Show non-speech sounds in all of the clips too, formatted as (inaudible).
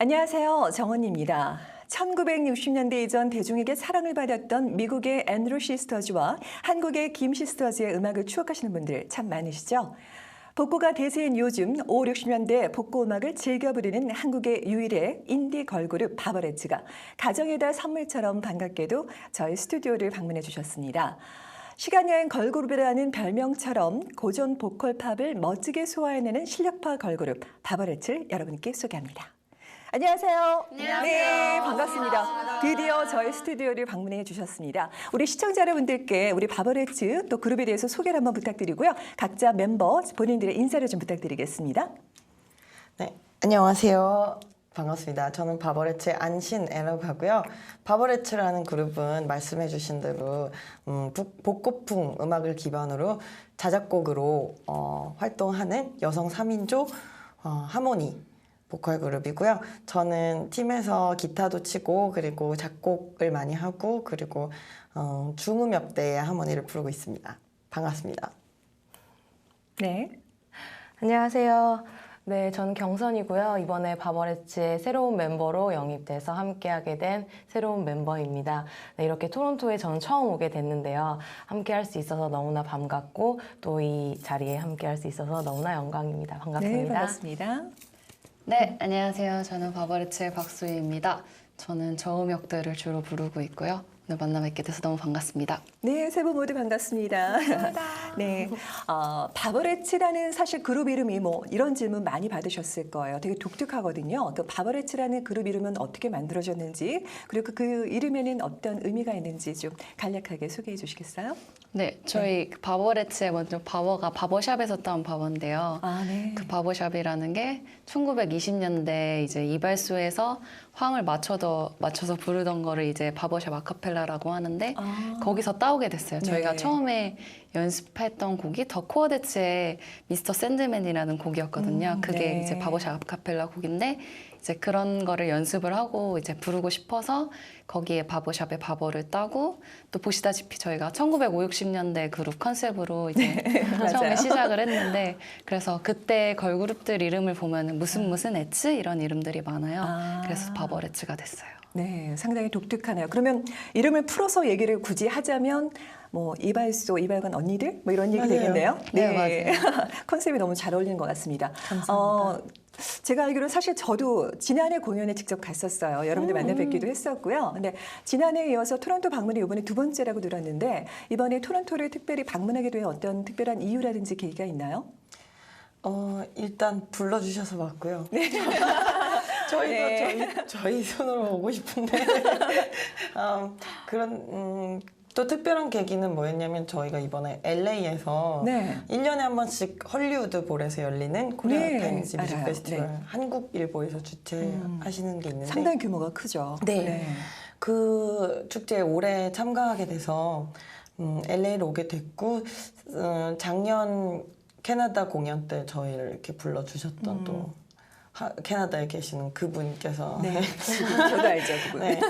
안녕하세요. 정원입니다. 1960년대 이전 대중에게 사랑을 받았던 미국의 앤드루 시스터즈와 한국의 김 시스터즈의 음악을 추억하시는 분들 참 많으시죠? 복고가 대세인 요즘 5, 60년대 복고 음악을 즐겨 부르는 한국의 유일의 인디 걸그룹 바버레츠가 가정의 달 선물처럼 반갑게도 저희 스튜디오를 방문해 주셨습니다. 시간여행 걸그룹이라는 별명처럼 고전 보컬 팝을 멋지게 소화해내는 실력파 걸그룹 바버레츠를 여러분께 소개합니다. 안녕하세요. 안녕하세요. 네, 반갑습니다. 드디어 저희 스튜디오를 방문해 주셨습니다. 우리 시청자 여러분들께 우리 바버레츠 또 그룹에 대해서 소개를 한번 부탁드리고요. 각자 멤버 본인들의 인사를 좀 부탁드리겠습니다. 네, 안녕하세요. 반갑습니다. 저는 바버레츠의 안신애라고 하고요. 바버레츠라는 그룹은 말씀해주신 대로 음, 북- 복고풍 음악을 기반으로 자작곡으로 어, 활동하는 여성 3인조 어, 하모니 보컬 그룹이고요. 저는 팀에서 기타도 치고 그리고 작곡을 많이 하고 그리고 어, 중음역대의 하모니를 부르고 있습니다. 반갑습니다. 네. 안녕하세요. 네, 저는 경선이고요. 이번에 바버레츠의 새로운 멤버로 영입돼서 함께하게 된 새로운 멤버입니다. 네, 이렇게 토론토에 저는 처음 오게 됐는데요. 함께할 수 있어서 너무나 반갑고 또 이 자리에 함께할 수 있어서 너무나 영광입니다. 반갑습니다. 네, 반갑습니다. 네, 안녕하세요. 저는 바버리츠의 박수희입니다. 저는 저음역대를 주로 부르고 있고요. 오늘 만나 뵙게 돼서 너무 반갑습니다. 네, 세 분 모두 반갑습니다. (laughs) 네, 어, 바버레츠라는 사실 그룹 이름이 뭐 이런 질문 많이 받으셨을 거예요. 되게 독특하거든요. 그 바버레츠라는 그룹 이름은 어떻게 만들어졌는지 그리고 그 이름에는 어떤 의미가 있는지 좀 간략하게 소개해 주시겠어요? 네, 저희 그 바버레츠의 먼저 바버가 바버샵에서 따온 바버인데요. 아, 네. 그 바버샵이라는 게 1920년대 이제 이발소에서 황을 맞춰서 맞춰서 부르던 거를 이제 바버샵 아카펠라라고 하는데 아. 거기서 따오게 됐어요. 저희가 네. 처음에 연습했던 곡이 더 코어데츠의 미스터 샌드맨이라는 곡이었거든요. 음, 그게 네. 이제 바버샵 아카펠라 곡인데 이제 그런 거를 연습을 하고 이제 부르고 싶어서 거기에 바버샵에 바버를 따고 또 보시다시피 저희가 1950, 60년대 그룹 컨셉으로 이제 (laughs) 맞아요. 처음에 시작을 했는데 그래서 그때 걸그룹들 이름을 보면 무슨 무슨 에츠 이런 이름들이 많아요. 아. 그래서 바버레츠가 됐어요. 네, 상당히 독특하네요. 그러면 이름을 풀어서 얘기를 굳이 하자면 뭐 이발소, 이발관 언니들 뭐 이런 얘기 맞아요. 되겠네요. 네, (laughs) 컨셉이 너무 잘 어울리는 것 같습니다. 어, 제가 알기로는 사실 저도 지난해 공연에 직접 갔었어요. 여러분들 만나 뵙기도 했었고요. 근데 지난해에 이어서 토론토 방문이 이번에 두 번째라고 들었는데 이번에 토론토를 특별히 방문하게 된 어떤 특별한 이유라든지 계기가 있나요? 어, 일단 불러주셔서 왔고요. (laughs) 저희도 네. 저희, 저희 손으로 오고 싶은데 음, (laughs) 그런 음, 또 특별한 계기는 뭐였냐면 저희가 이번에 LA에서 네. 1년에 한 번씩 헐리우드 볼에서 열리는 코리아 네, 타임즈 뮤직 알아요. 페스티벌 네. 한국 일보에서 주최하시는 게 있는데 상당히 규모가 크죠. 네. 그 축제에 올해 참가하게 돼서 음, LA로 오게 됐고 어, 작년 캐나다 공연 때 저희를 이렇게 불러주셨던 또 하- 캐나다에 계시는 그분께서 네. 저도 알죠, 그분. 네.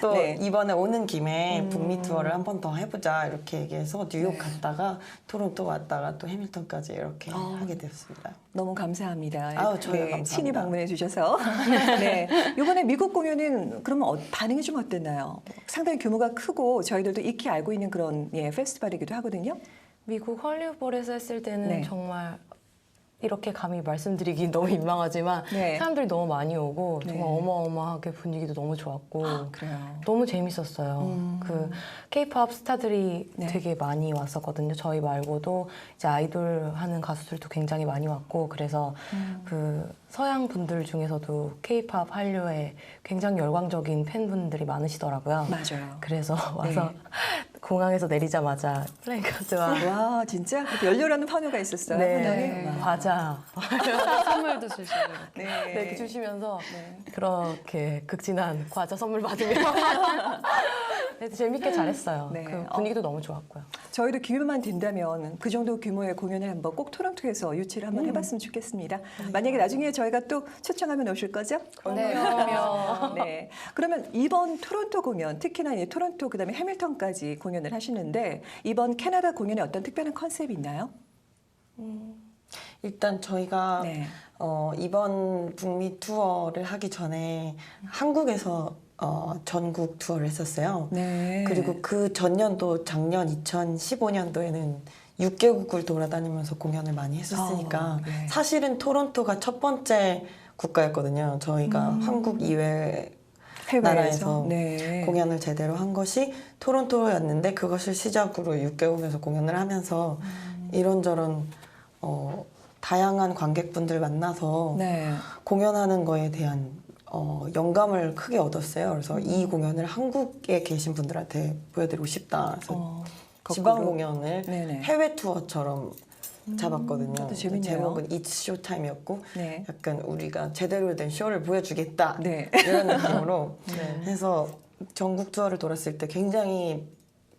또 네. 음. 이번에 오는 김에 북미 투어를 한 번 더 해보자 이렇게 얘기해서 뉴욕 네. 갔다가 토론토 왔다가 또 해밀턴까지 이렇게 아. 하게 되었습니다. 너무 감사합니다. 아우, 저희가 네, 감사합니다. 친히 방문해 주셔서. (laughs) 네. 이번에 미국 공연은 그러면 어- 반응이 좀 어땠나요? 상당히 규모가 크고 저희들도 익히 알고 있는 그런 예, 페스티벌이기도 하거든요. 미국 헐리우드에서 했을 때는 네. 정말 이렇게 감히 말씀드리기 너무 민망하지만 네. 사람들이 너무 많이 오고 네. 정말 어마어마하게 분위기도 너무 좋았고 그래요. 너무 재밌었어요. 음. 그 케이팝 스타들이 네. 되게 많이 왔었거든요. 저희 말고도 이제 아이돌 하는 가수들도 굉장히 많이 왔고 그래서 음. 그 서양 분들 중에서도 케이팝 한류에 굉장히 열광적인 팬분들이 많으시더라고요. 맞아요. 그래서 (laughs) 와서 공항에서 내리자마자 플래카드와 와, 진짜 그렇게 열렬한 환호가 있었어요. 네, 환호에? 와. 과자 (laughs) 선물도 주시고 네. 네, 이렇게 주시면서 네. 그렇게 극진한 과자 선물 받으며 네, (laughs) 재밌게 잘했어요. 네. 그 분위기도 너무 좋았고요. 저희도 기회만 된다면 그 정도 규모의 공연을 한번 꼭 토론토에서 유치를 음. 한번 해봤으면 좋겠습니다. 만약에 나중에 저희가 또 초청하면 오실 거죠? 네, 그럼요. 네. 그러면 이번 토론토 공연, 특히나 이제 토론토 그다음에 해밀턴까지 공연을 하시는데 이번 캐나다 공연에 어떤 특별한 컨셉이 있나요? 일단 저희가 네. 어, 이번 북미 투어를 하기 전에 한국에서 어, 전국 투어를 했었어요. 네. 그리고 그 전년도 작년 2015년도에는 6개국을 돌아다니면서 공연을 많이 했었으니까 아, 네. 사실은 토론토가 첫 번째 국가였거든요. 저희가 음. 한국 이외 해외에서 나라에서 네. 공연을 제대로 한 것이 토론토였는데 그것을 시작으로 6개국에서 공연을 하면서 음. 이런저런 어, 다양한 관객분들 만나서 네. 공연하는 거에 대한 어, 영감을 크게 얻었어요. 그래서 이 음. 공연을 한국에 계신 분들한테 보여드리고 싶다. 그래서 어, 지방. 공연을 네네. 해외 투어처럼 잡았거든요. 그것도 재밌네요. 제목은 It's Showtime이었고 네. 약간 우리가 제대로 된 쇼를 보여주겠다 네. 이런 느낌으로 (laughs) 네. 해서 전국 투어를 돌았을 때 굉장히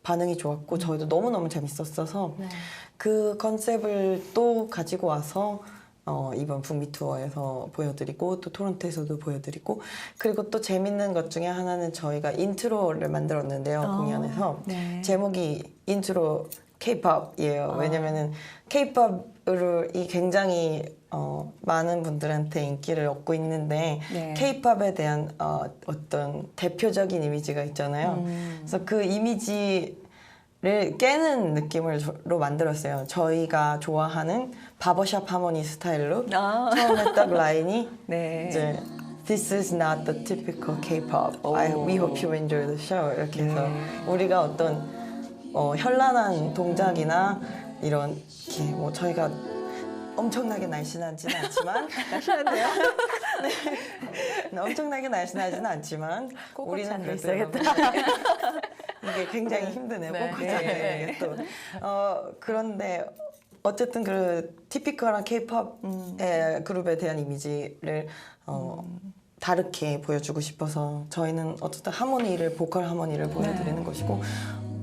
반응이 좋았고 음. 저희도 너무너무 재밌었어서 네. 그 컨셉을 또 가지고 와서 어, 이번 북미 투어에서 보여드리고 또 토론토에서도 보여드리고 그리고 또 재밌는 것 중에 하나는 저희가 인트로를 만들었는데요 아, 공연에서 네. 제목이 인트로 K-팝이에요. 아. 왜냐면은 K-팝으로 이 굉장히 어, 많은 분들한테 인기를 얻고 있는데 네. K-팝에 대한 어, 어떤 대표적인 이미지가 있잖아요. 음. 그래서 그 이미지를 깨는 느낌으로 만들었어요. 저희가 좋아하는 바버샵 하모니 스타일로 아. 처음에 딱 (laughs) 라인이 네. 이제 This is not the typical K-pop. 오. I, we hope you enjoy the show. 이렇게 해서 네. 우리가 어떤 어, 현란한 동작이나 이런 이렇게 뭐 저희가 엄청나게 날씬하지는 않지만 날씬한데요? (laughs) 네, 엄청나게 날씬하지는 않지만 우리는 그래도 (laughs) 이게 굉장히 힘드네요. 네. 꼿꼿이 네. 앉는 게 또. 어, 그런데 어쨌든 그 티피컬한 K-팝의 그룹에 대한 이미지를 어, 다르게 보여주고 싶어서 저희는 어쨌든 하모니를 보컬 하모니를 보여드리는 것이고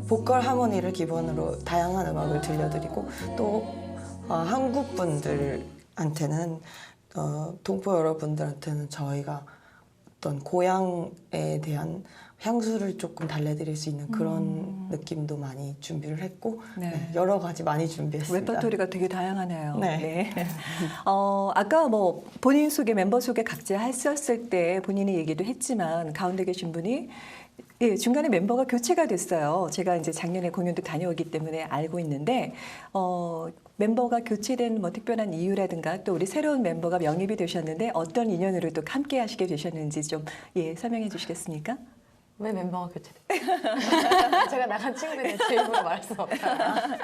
보컬 하모니를 기본으로 다양한 음악을 들려드리고 또 어, 한국 분들한테는 어, 동포 여러분들한테는 저희가 어떤 고향에 대한 향수를 조금 달래드릴 수 있는 그런 느낌도 많이 준비를 했고 네. 네, 여러 가지 많이 준비했습니다. 레퍼토리가 되게 다양하네요. 네. (laughs) 어, 아까 뭐 본인 소개, 멤버 소개 각자 했었을 때 본인이 얘기도 했지만 가운데 계신 분이 예, 중간에 멤버가 교체가 됐어요. 제가 이제 작년에 공연도 다녀오기 때문에 알고 있는데 어, 멤버가 교체된 뭐 특별한 이유라든가 또 우리 새로운 멤버가 영입이 되셨는데 어떤 인연으로 또 함께 하시게 되셨는지 좀 예, 설명해 주시겠습니까? 왜 멤버가 교체돼? (laughs) 제가 나간 친구들이 제 입으로 말할 수 없다.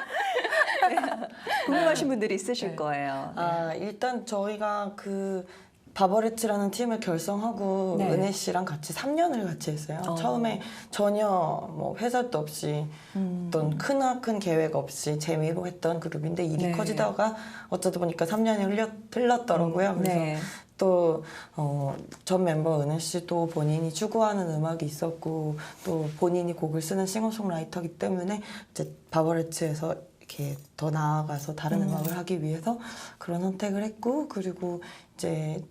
(laughs) 궁금하신 분들이 있으실 네. 거예요. 아 일단 저희가 그 바버레츠라는 팀을 결성하고 네. 은혜 씨랑 같이 3년을 같이 했어요. 어. 처음에 전혀 뭐 회사도 없이 음. 어떤 크나큰 계획 없이 재미로 했던 그룹인데 일이 네. 커지다가 어쩌다 보니까 3년이 흘렸, 흘렀더라고요. 그래서 네. 또, 어, 전 멤버 은혜 씨도 본인이 추구하는 음악이 있었고, 또 본인이 곡을 쓰는 싱어송라이터이기 때문에, 이제 바버레츠에서 이렇게 더 나아가서 다른 음. 악을 하기 위해서 그런 선택을 했고, 그리고 이제,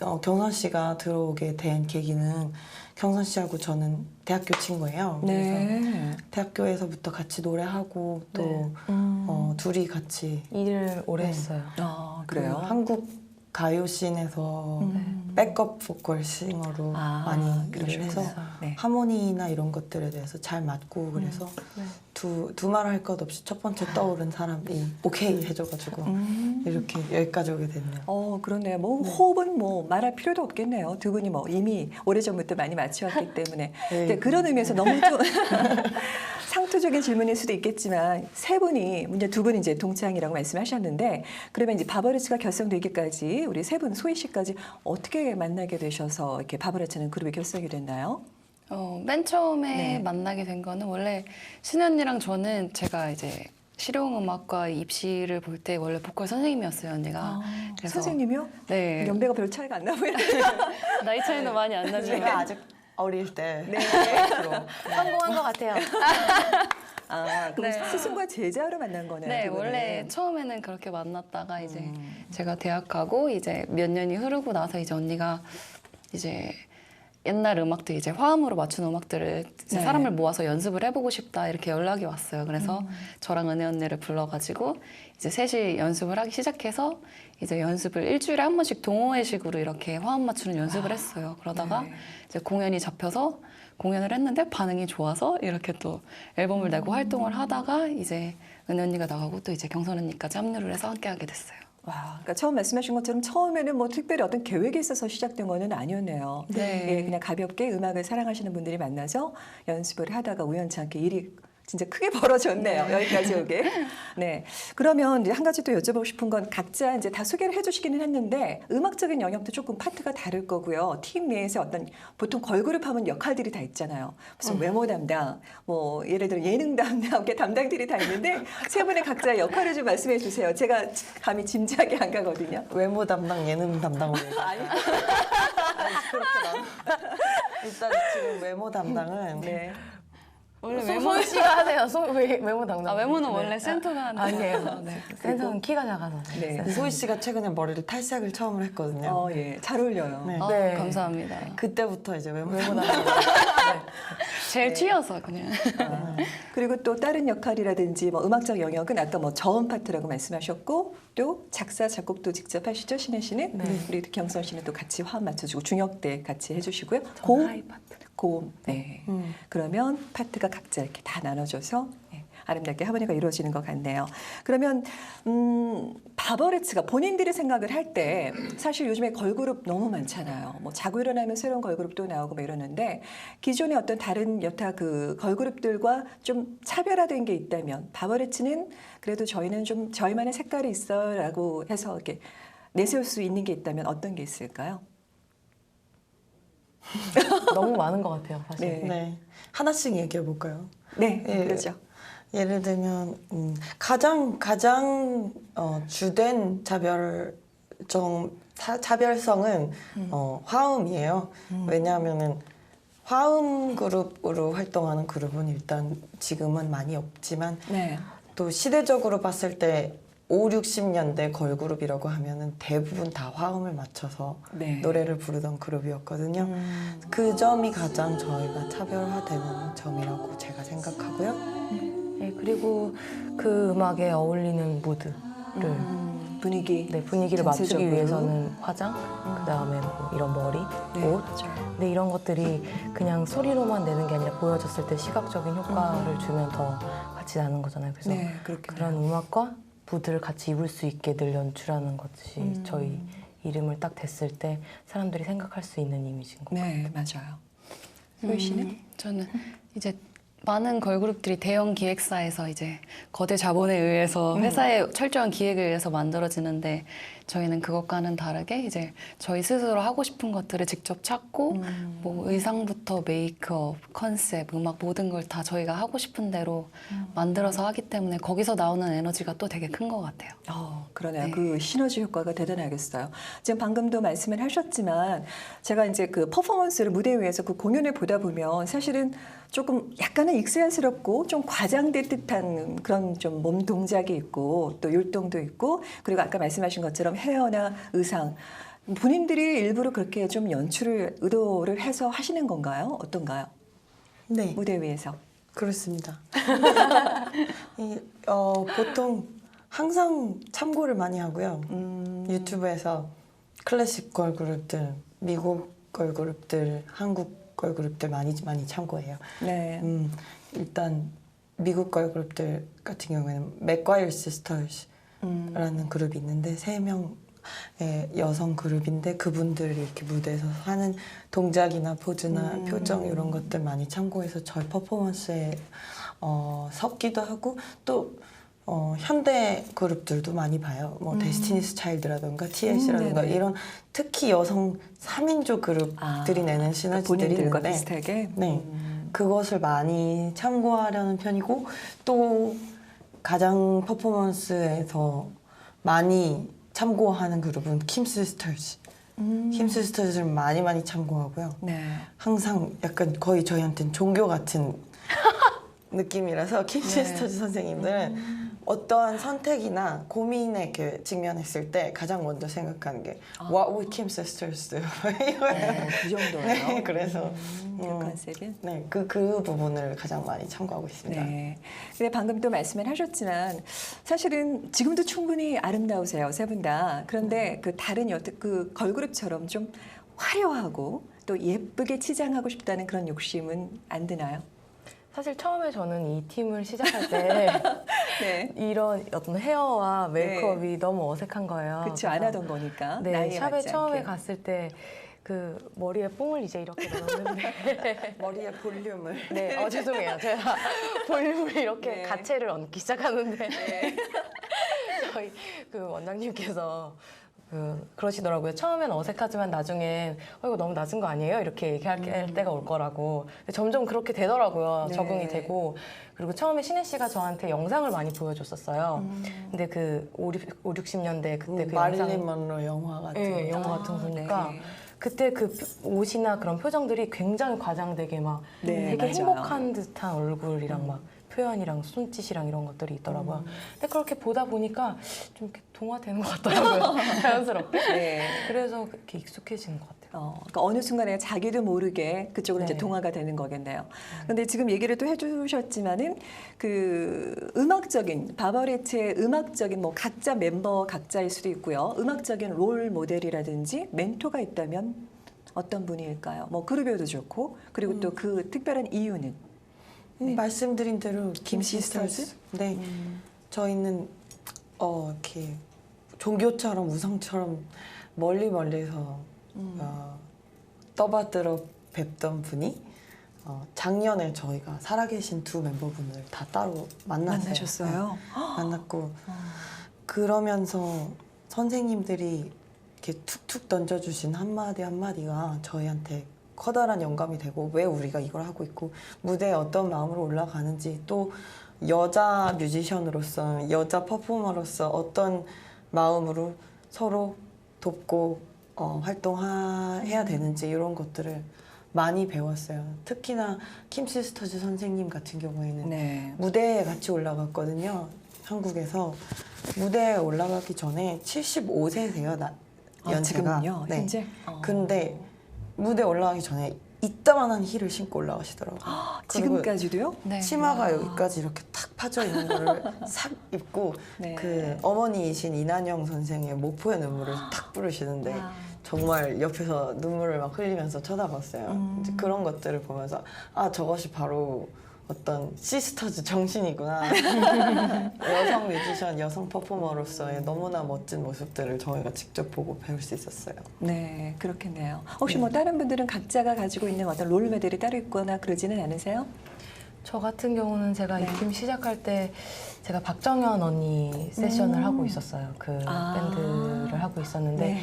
어, 경선 씨가 들어오게 된 계기는 경선 씨하고 저는 대학교 친구예요. 그래서 네. 대학교에서부터 같이 노래하고 또, 네. 음. 어, 둘이 같이 일을 오래 네. 했어요. 아, 그 그래요? 한국 가요 씬에서 음. 백업 보컬 싱어로 아, 많이 일을. 해서 네. 하모니나 이런 것들에 대해서 잘 맞고 그래서 네. 두 두말 할 것 없이 첫 번째 떠오른 사람이 오케이 해줘가지고 음. 이렇게 여기까지 오게 됐네요. 어, 그러네요. 뭐 호흡은 뭐 말할 필요도 없겠네요. 두 분이 뭐 이미 오래전부터 많이 맞춰왔기 때문에. 네. 네, 그런 의미에서 너무 좀 (laughs) 상투적인 질문일 수도 있겠지만 세 분이 이제 두 분이 이제 동창이라고 말씀하셨는데 그러면 이제 바버레츠가 결성되기까지 우리 세 분 소희 씨까지 어떻게 만나게 되셔서 이렇게 바버레츠는 그룹이 결성이 됐나요? 어, 맨 처음에 네. 만나게 된 거는 원래 신현이랑 저는 제가 이제 실용음악과 입시를 볼 때 원래 보컬 선생님이었어요 언니가. 그래서- 선생님이요? 네. 연배가 별 차이가 안나 보여요. (laughs) 나이 차이는 많이 안 제가 나지만 아직 어릴 때 네. 주로 (laughs) 성공한 것 같아요. 아, 그럼 네. 스승과 제자로 만난 거네요. 네, 두 분은. 원래 처음에는 그렇게 만났다가 이제 음. 제가 대학 가고 이제 몇 년이 흐르고 나서 이제 언니가 이제 옛날 음악들 이제 화음으로 맞춘 음악들을 네. 사람을 모아서 연습을 해보고 싶다 이렇게 연락이 왔어요. 그래서 음. 저랑 은혜 언니를 불러가지고 이제 셋이 연습을 하기 시작해서 이제 연습을 일주일에 한 번씩 동호회식으로 이렇게 화음 맞추는 연습을 했어요. 그러다가 네. 이제 공연이 잡혀서 공연을 했는데 반응이 좋아서 이렇게 또 앨범을 음. 내고 활동을 하다가 이제 은혜 언니가 나가고 또 이제 경선 언니까지 합류를 해서 함께 하게 됐어요. 와, 그러니까 처음 말씀하신 것처럼 처음에는 뭐 특별히 어떤 계획이 있어서 시작된 거는 아니었네요. 네. 예, 그냥 가볍게 음악을 사랑하시는 분들이 만나서 연습을 하다가 우연치 않게 일이 진짜 크게 (laughs) 벌어졌네요. 여기까지 오게. 네. 그러면 이제 한 가지 또 여쭤보고 싶은 건 각자 이제 다 소개를 해주시기는 했는데 음악적인 영역도 조금 파트가 다를 거고요. 팀 내에서 어떤 보통 걸그룹 하면 역할들이 다 있잖아요. 무슨 외모 담당, 뭐 예를 들어 예능 담당, 이렇게 담당들이 다 있는데 세 분의 각자 역할을 좀 말씀해 주세요. 제가 감히 짐작이 안 가거든요. 외모 담당, 예능 담당으로. (laughs) 아니, 아니, 일단 지금 외모 담당은 네. 원래 소- 소희 씨가 하세요. 소, 외, 외모 담당. 아, 외모는 네. 원래 센터가 하는 아니에요. 네. 센터는 키가 작아서. 네. 소희 씨가 최근에 머리를 탈색을 처음으로 했거든요. 어, 예. 잘 어울려요. 네. 아, 네. 감사합니다. 그때부터 이제 외모 외모 (laughs) 담당. 담당. 제일 튀어서 그냥. 아, 그리고 또 다른 역할이라든지 뭐 음악적 영역은 아까 뭐 저음 파트라고 말씀하셨고 또 작사 작곡도 직접 하시죠 신혜 씨는 네. 우리 경선 씨는 또 같이 화음 맞춰주고 중역대 같이 해주시고요 고음 파트. 고음 네 음. 그러면 파트가 각자 이렇게 다 나눠져서 예, 아름답게 하모니가 이루어지는 것 같네요. 그러면 음, 바버레츠가 본인들이 생각을 할 때 사실 요즘에 걸그룹 너무 많잖아요. 뭐 자고 일어나면 새로운 걸그룹도 나오고 뭐 이러는데 기존의 어떤 다른 여타 그 걸그룹들과 좀 차별화된 게 있다면 바버레츠는 그래도 저희는 좀 저희만의 색깔이 있어라고 해서 이렇게 내세울 수 있는 게 있다면 어떤 게 있을까요? (laughs) 너무 많은 것 같아요, 사실. 네. 네. 하나씩 얘기해 볼까요? 네, 예. 그렇죠. 예를 들면 음, 가장 가장 어, 주된 차별정 차, 차별성은 어, 화음이에요. 왜냐하면은 화음 그룹으로 활동하는 그룹은 일단 지금은 많이 없지만 네. 또 시대적으로 봤을 때 5, 60년대 걸그룹이라고 하면은 대부분 다 화음을 맞춰서 네. 노래를 부르던 그룹이었거든요. 음. 그 점이 가장 저희가 차별화되는 점이라고 제가 생각하고요. 네, 그리고 그 음악에 어울리는 무드를 음, 분위기. 네, 분위기를 맞추기 전체적으로. 위해서는 화장, 그 다음에 뭐 이런 머리, 네, 옷. 맞아요. 근데 이런 것들이 그냥 소리로만 내는 게 아니라 보여졌을 때 시각적인 효과를 주면 더 같이 나는 거잖아요. 그래서 네, 그렇게 그런 음악과 무드를 같이 입을 수 있게 늘 연출하는 것이 음. 저희 이름을 딱 댔을 때 사람들이 생각할 수 있는 이미지인 것 같아요. 네, 맞아요. 소희 씨는? 음, 저는 이제 많은 걸그룹들이 대형 기획사에서 이제 거대 자본에 의해서 음. 회사의 철저한 기획에 의해서 만들어지는데 저희는 그것과는 다르게 이제 저희 스스로 하고 싶은 것들을 직접 찾고 음. 뭐 의상부터 메이크업, 컨셉, 음악 모든 걸 다 저희가 하고 싶은 대로 만들어서 하기 때문에 거기서 나오는 에너지가 또 되게 큰 것 같아요. 어, 그러네요. 네. 그 시너지 효과가 대단하겠어요. 지금 방금도 말씀을 하셨지만 제가 이제 그 퍼포먼스를 무대 위에서 그 공연을 보다 보면 사실은 조금 약간은 익스연스럽고 좀 과장된 듯한 그런 좀 몸 동작이 있고 또 율동도 있고 그리고 아까 말씀하신 것처럼 헤어나 의상 본인들이 일부러 그렇게 좀 연출을 의도를 해서 하시는 건가요? 어떤가요? 네. 무대 위에서. 그렇습니다. (laughs) 이, 어, 보통 항상 참고를 많이 하고요. 음, 유튜브에서 클래식 걸그룹들, 미국 걸그룹들, 한국 걸그룹들 많이 많이 참고해요. 네. 음, 일단 미국 걸그룹들 같은 경우에는 맥과일 시스터즈라는 음, 그룹이 있는데 세 명의 여성 그룹인데 그분들이 이렇게 무대에서 하는 동작이나 포즈나 음. 표정 이런 것들 많이 참고해서 저희 퍼포먼스에 어, 섞기도 하고 또 어, 현대 그룹들도 많이 봐요. 뭐 데스티니스 차일드라던가 TLC라던가 음. 이런 특히 여성 3인조 그룹들이 아, 내는 시너지들이 본인들과 있는데 비슷하게. 네. 음. 그것을 많이 참고하려는 편이고 또 가장 퍼포먼스에서 많이 참고하는 그룹은 킴 시스터즈. 음. 킴 시스터즈를 많이 많이 참고하고요. 네. 항상 약간 거의 저희한테는 종교 같은 (laughs) 느낌이라서 킴 네. 선생님들은 어떠한 선택이나 고민에 이렇게 직면했을 때 가장 먼저 생각하는 게 What would Kim sisters do? (laughs) 이거예요. 네, 그 정도예요. 네, 그래서 음, 그 음, 컨셉은. 네, 그, 그 부분을 가장 많이 참고하고 있습니다. 네. 근데 방금 또 말씀을 하셨지만 사실은 지금도 충분히 아름다우세요 세 분 다. 그런데 그 다른 여태 그 걸그룹처럼 좀 화려하고 또 예쁘게 치장하고 싶다는 그런 욕심은 안 드나요? 사실 처음에 저는 이 팀을 시작할 때 (laughs) 네. 이런 어떤 헤어와 메이크업이 너무 어색한 거예요. 그렇죠. 안 하던 거니까. 네, 샵에 처음에 않게. 갔을 때 그 머리에 뽕을 이제 이렇게 넣었는데 (laughs) 머리의 볼륨을 (laughs) 네, 어 죄송해요. 제가 볼륨을 이렇게 네. 가채를 얹기 시작하는데 저희 그 원장님께서 그 그러시더라고요. 처음엔 어색하지만 나중엔 어 이거 너무 낮은 거 아니에요? 이렇게 얘기할 할 때가 올 거라고. 근데 점점 그렇게 되더라고요. 네. 적응이 되고 그리고 처음에 신혜 씨가 저한테 영상을 많이 보여줬었어요. 근데 그 5, 6, 60년대 그때 그 음, 마릴린 영상 먼로 영화 같은 예, 거. 영화 같은 거 아, 보니까 네. 그때 그 표- 옷이나 그런 표정들이 굉장히 과장되게 막 네, 되게 맞아요. 행복한 듯한 얼굴이랑 막 표현이랑 손짓이랑 이런 것들이 있더라고요. 근데 그렇게 보다 보니까 좀 이렇게 동화되는 것 같더라고요. (laughs) 자연스럽게. 네. 그래서 그렇게 익숙해지는 것 같아요. 어, 그러니까 어느 순간에 자기도 모르게 그쪽으로 이제 네. 동화가 되는 거겠네요. 근데 지금 얘기를 또 해주셨지만은 그 음악적인 바버레츠의 음악적인 뭐 각자 멤버 각자일 수도 있고요. 음악적인 롤 모델이라든지 멘토가 있다면 어떤 분일까요? 뭐 그룹이어도 좋고 그리고 또그 특별한 이유는 음, 말씀드린 대로 김김 시스터즈? 시스터즈. 네, 저희는 어 이렇게 종교처럼 우상처럼 멀리 멀리서 어, 떠받들어 뵙던 분이 어, 작년에 저희가 살아계신 두 멤버분을 다 따로 만났어요. 만나셨어요? 네, 만났고 그러면서 선생님들이 이렇게 툭툭 던져주신 한마디 한마디가 저희한테 커다란 영감이 되고 왜 우리가 이걸 하고 있고 무대에 어떤 마음으로 올라가는지 또 여자 뮤지션으로서 여자 퍼포머로서 어떤 마음으로 서로 돕고 어, 활동해야 되는지 이런 것들을 많이 배웠어요. 특히나 킴 시스터즈 선생님 같은 경우에는 네. 무대에 같이 올라갔거든요. 한국에서 무대에 올라가기 전에 75세세요. 나, 아, 연세가. 지금요 네. 현재. 어. 근데 무대 올라가기 전에 이따만한 힐을 신고 올라가시더라고요. 그리고 지금까지도요? 네. 치마가 여기까지 이렇게 탁 파져 있는 거를 (laughs) 싹 입고 네. 그 어머니이신 이난영 선생의 목포의 눈물을 탁 부르시는데 아. 정말 옆에서 눈물을 막 흘리면서 쳐다봤어요. 음. 이제 그런 것들을 보면서 아 저것이 바로 어떤 시스터즈 정신이구나. (laughs) 여성 뮤지션, 여성 퍼포머로서의 너무나 멋진 모습들을 저희가 직접 보고 배울 수 있었어요. 네, 그렇겠네요. 혹시 뭐 다른 분들은 각자가 가지고 있는 어떤 롤 모델이 따로 있거나 그러지는 않으세요? 저 같은 경우는 제가 네. 이팀 시작할 때 제가 박정현 언니 세션을 음. 하고 있었어요. 그 아. 밴드를 하고 있었는데 네.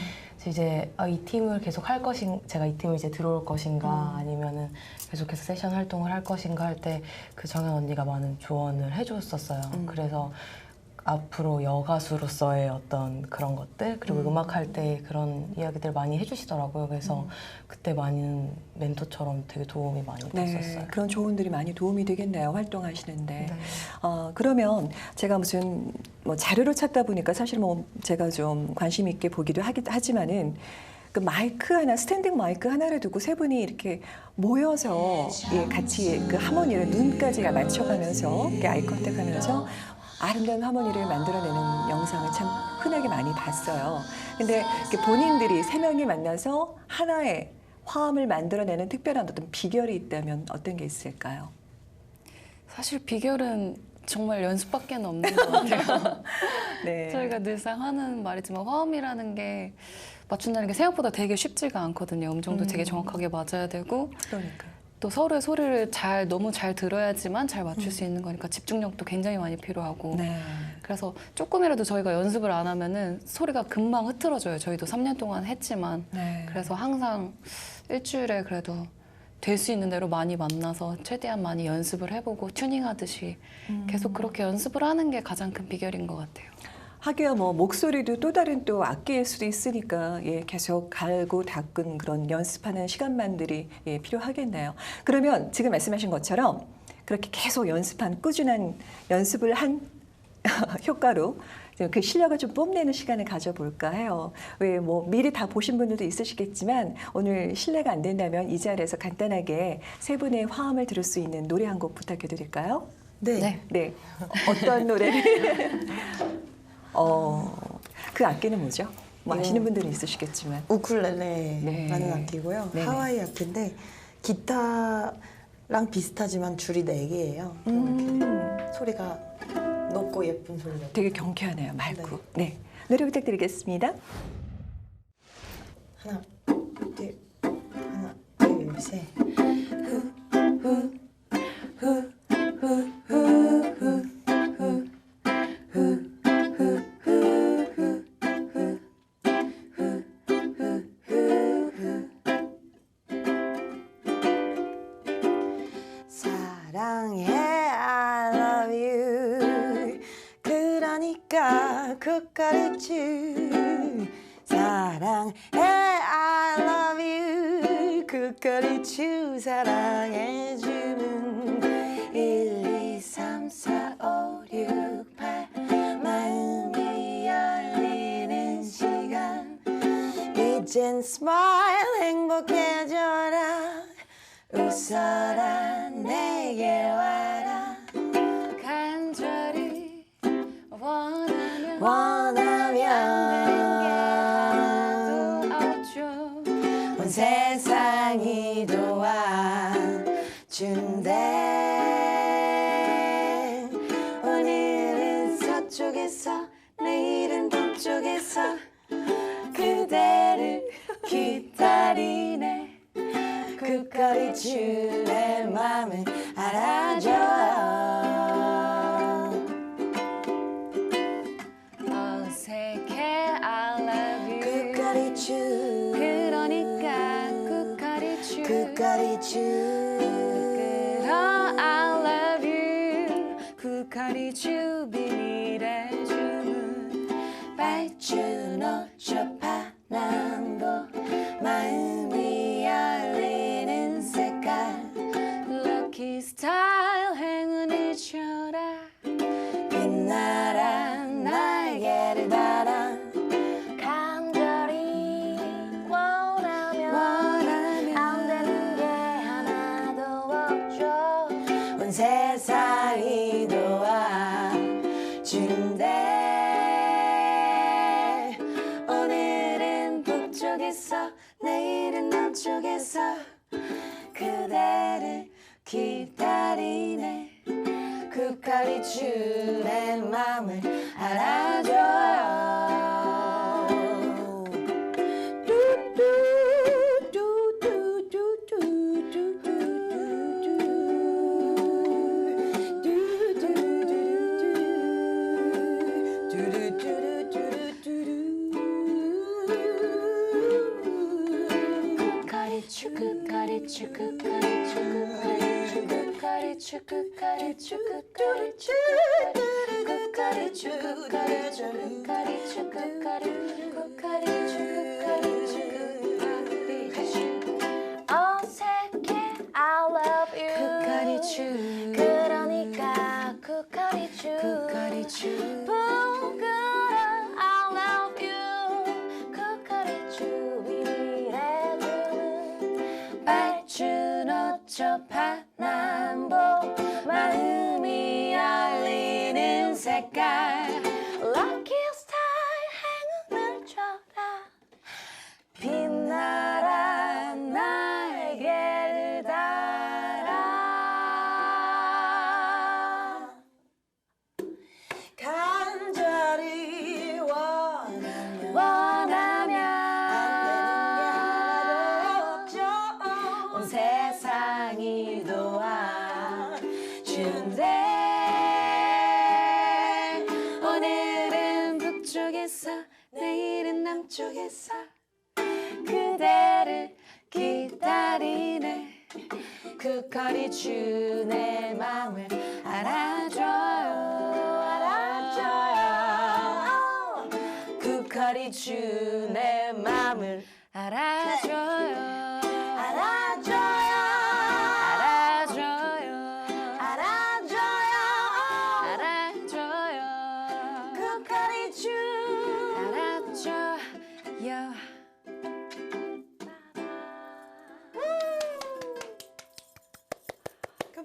이제 아, 이 팀을 계속 할 것인 제가 이 팀을 이제 들어올 것인가 음. 아니면은 계속해서 세션 활동을 할 것인가 할 때 그 정현 언니가 많은 조언을 해줬었어요. 음. 그래서 앞으로 여가수로서의 어떤 그런 것들 그리고 음. 음. 악 할 때 그런 이야기들 많이 해주시더라고요. 그래서 음. 그때 많은 멘토처럼 되게 도움이 많이 네, 됐었어요. 그런 조언들이 많이 도움이 되겠네요. 활동하시는데. 네. 어, 그러면 제가 무슨 뭐 자료를 찾다 보니까 사실 뭐 제가 좀 관심 있게 보기도 하기, 하지만은 그 마이크 하나 스탠딩 마이크 하나를 두고 세 분이 이렇게 모여서 예, 같이 그 하모니를 눈까지 맞춰가면서 이렇게 아이 컨택하면서 아름다운 하모니를 만들어내는 영상을 참 흔하게 많이 봤어요. 근데 본인들이 세 명이 만나서 하나의 화음을 만들어내는 특별한 어떤 비결이 있다면 어떤 게 있을까요? 사실 비결은 정말 연습밖에 없는 (laughs) 것 같아요. 네. 저희가 늘상 하는 말이지만 화음이라는 게 맞춘다는 게 생각보다 되게 쉽지가 않거든요. 음정도 음. 되게 정확하게 맞아야 되고 그러니까. 또 서로의 소리를 잘 너무 잘 들어야지만 잘 맞출 음. 수 있는 거니까 집중력도 굉장히 많이 필요하고 네. 그래서 조금이라도 저희가 연습을 안 하면은 소리가 금방 흐트러져요. 저희도 3년 동안 했지만 네. 그래서 항상 일주일에 그래도 될 수 있는 대로 많이 만나서 최대한 많이 연습을 해보고 튜닝하듯이 음. 계속 그렇게 연습을 하는 게 가장 큰 비결인 것 같아요. 하기야 뭐 목소리도 또 다른 또 악기일 수도 있으니까 예, 계속 갈고 닦은 그런 연습하는 시간만들이 예, 필요하겠네요. 그러면 지금 말씀하신 것처럼 그렇게 계속 연습한 꾸준한 연습을 한 (laughs) 효과로 좀그 실력을 좀 뽐내는 시간을 가져볼까 해요. 왜 뭐 미리 다 보신 분들도 있으시겠지만 오늘 실례가 안 된다면 이 자리에서 간단하게 세 분의 화음을 들을 수 있는 노래 한 곡 부탁해 드릴까요? 네. 네. 네. 어떤 노래를? (laughs) 어, 그 악기는 뭐죠? 뭐 아시는 분들은 있으시겠지만. 우쿨렐레라는 네. 악기고요. 네네. 하와이 악기인데 기타랑 비슷하지만 줄이 네 개예요. 음, 소리가 높고 예쁜 소리가. 되게 경쾌하네요. 맑고. 네. 노래 부탁드리겠습니다. 하나, 둘, 하나, 둘, 셋. 사랑해 그러니까 국가리추 사랑해 I love you. 국가리추 사랑해주는 1, 2, 3, 4, 5, 6, 8 마음이 열리는 시간. 이젠 smile 행복해져라. 웃어라 Chin. 끝까리추 끝까리추 끝까리추 끝까리추 끝까리추 끝까리추 끝까리추 끝까리추 끝까리 그거리 주내 맘을 알아줘요. 알아줘요. 그거리 주내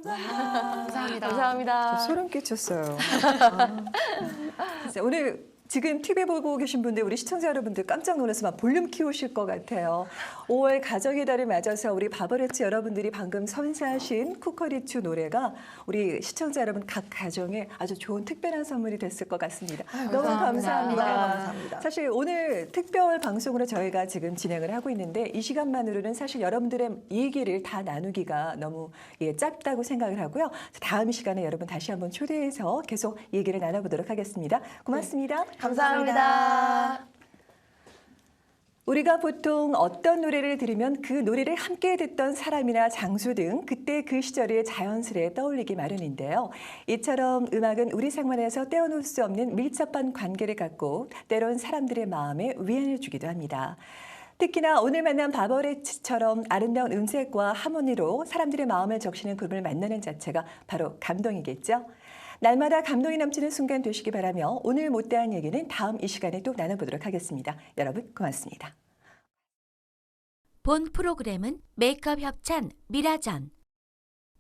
감사합니다. 감사합니다. 소름 끼쳤어요. (laughs) 아. 오늘 지금 TV 보고 계신 분들, 우리 시청자 여러분들 깜짝 놀라서 막 볼륨 키우실 것 같아요. 5월 가정의 달을 맞아서 우리 바버레츠 여러분들이 방금 선사하신 쿠커리추 노래가 우리 시청자 여러분 각 가정에 아주 좋은 특별한 선물이 됐을 것 같습니다. 너무 감사합니다. 감사합니다. 감사합니다. 사실 오늘 특별 방송으로 저희가 지금 진행을 하고 있는데 이 시간만으로는 사실 여러분들의 얘기를 다 나누기가 너무 예, 짧다고 생각을 하고요. 다음 시간에 여러분 다시 한번 초대해서 계속 얘기를 나눠보도록 하겠습니다. 고맙습 니다. 감사합니다. 우리가 보통 어떤 노래를 들으면 그 노래를 함께 듣던 사람이나 장소 등 그때 그 시절을 자연스레 떠올리기 마련인데요. 이처럼 음악은 우리 생활에서 떼어놓을 수 없는 밀접한 관계를 갖고 때론 사람들의 마음에 위안을 주기도 합니다. 특히나 오늘 만난 바버레츠처럼 아름다운 음색과 하모니로 사람들의 마음을 적시는 그룹을 만나는 자체가 바로 감동이겠죠. 날마다 감동이 넘치는 순간 되시기 바라며 오늘 못다한 얘기는 다음 이 시간에 또 나눠보도록 하겠습니다. 여러분 고맙습니다. 본 프로그램은 메이크업 협찬 미라전,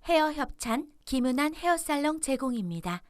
헤어 협찬 김은한 헤어살롱 제공입니다.